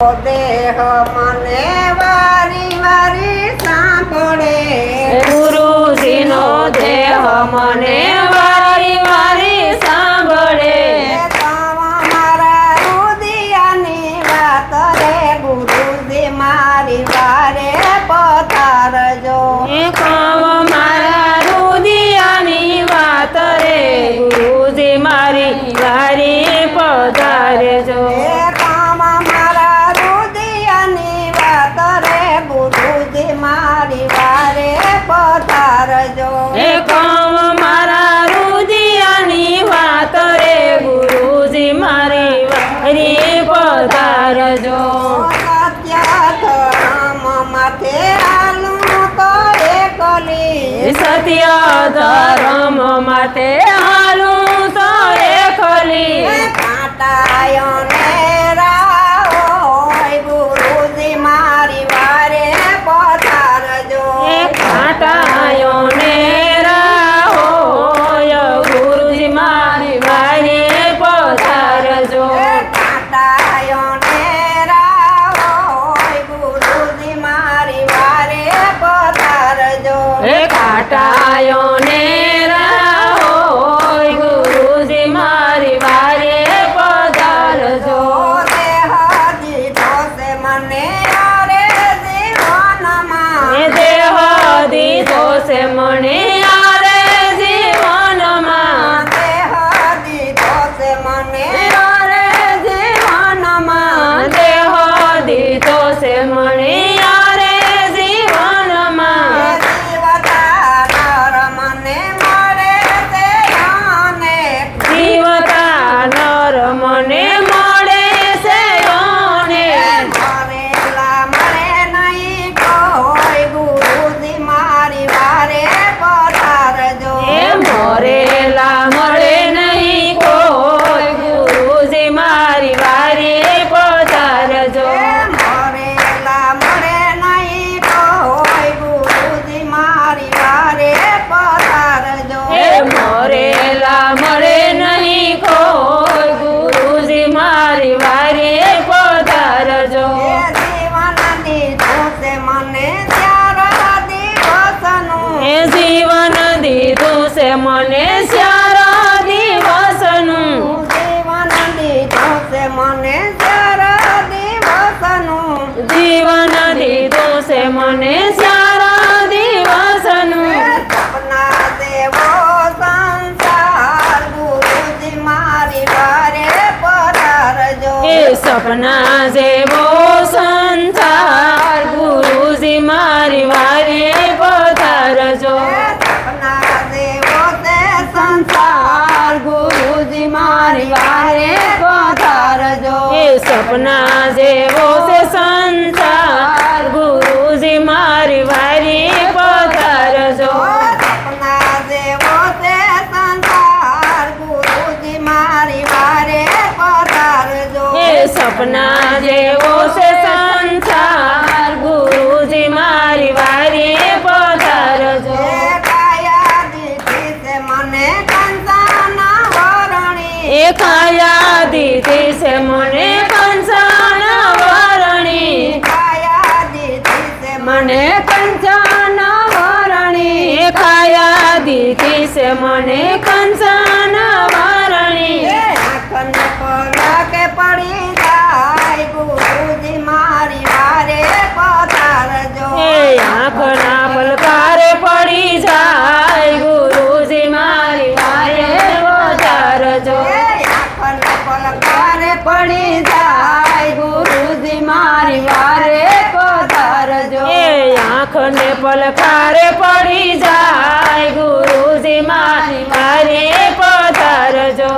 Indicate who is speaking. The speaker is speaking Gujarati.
Speaker 1: દેહ મને વારી વારી સાંભળે.
Speaker 2: ગુરુજીનો દેહ મને વારી
Speaker 1: પધારજો
Speaker 2: હે કોમ મારા રુદિયાની વાત રે ગુરુજી મારી વારી પધારજો. સત્ય ધર્મ માટે নারায়ণের મને સારા દિવસનું. એ સપના જેવો સંસાર ગુરુજી મારી વારે પધારજો.
Speaker 1: ગુરુજી મારી વારે પધારજો.
Speaker 2: એ સપના જેવો
Speaker 1: સપના જેવો
Speaker 2: છે સંસાર. ગુરુજી મારી વારી પધારજો.
Speaker 1: એ કાયા દીધી છે મને કંસાના વરણી
Speaker 2: મને કંસાન વરણી
Speaker 1: કાયા દીધી છે
Speaker 2: મને કંચન
Speaker 1: પડી જાય ગુરુજી મારી વારે પધારજો.
Speaker 2: એ આંખને પલકારે પડી જાય ગુરુજી મારી વારે
Speaker 1: પધારજો.